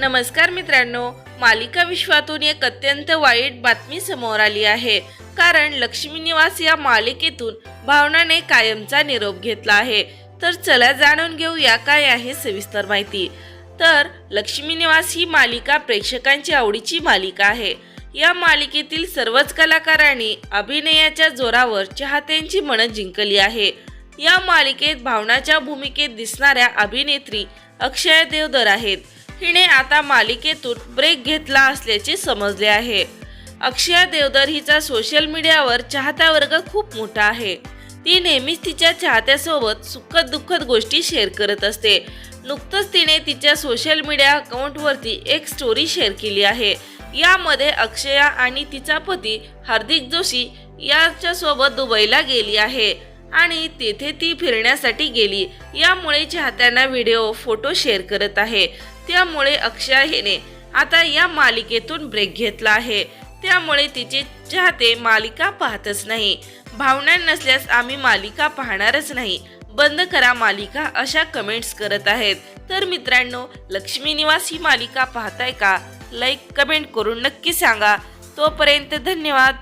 नमस्कार मित्रांनो मालिका विश्वातून एक अत्यंत वाईट बातमी समोर आली आहे. कारण लक्ष्मी निवास या मालिकेतून भावनाने कायमचा निरोप घेतला आहे. तर चला जाणून घेऊया काय आहे सविस्तर माहिती. तर लक्ष्मी निवास ही मालिका प्रेक्षकांची आवडीची मालिका आहे. या मालिकेतील सर्वच कलाकारांनी अभिनयाच्या जोरावर चाहत्यांची मनं जिंकली आहे. या मालिकेत भावनाच्या भूमिकेत दिसणाऱ्या अभिनेत्री अक्षय देवधर आहेत. हिने आता मालिकेतून ब्रेक घेतला असल्याचे समजले आहे. अक्षय देवधर हिचा सोशल मीडियावर चाहता वर्ग खूप मोठा आहे. ती नेहमीच तिच्या चाहत्यासोबत सुखद दुःखद गोष्टी शेअर करत असते. नुकतंच तिने तिच्या सोशल मीडिया अकाउंटवरती एक स्टोरी शेअर केली आहे. यामध्ये अक्षया आणि तिचा पती हार्दिक जोशी याच्यासोबत दुबईला गेली आहे. आणि तेथे ती फिरण्यासाठी गेली. यामुळे चाहत्यांना व्हिडिओ फोटो शेअर करत आहे. त्यामुळे अक्षय हिने आता या मालिकेतून ब्रेक घेतला आहे. त्यामुळे तिचे चाहते मालिका पाहतच नाही. भावना नसल्यास आम्ही मालिका पाहणारच नाही. बंद करा मालिका अशा कमेंट्स करत आहेत. तर मित्रांनो लक्ष्मी निवास ही मालिका पाहताय का? लाईक कमेंट करून नक्की सांगा. तोपर्यंत धन्यवाद.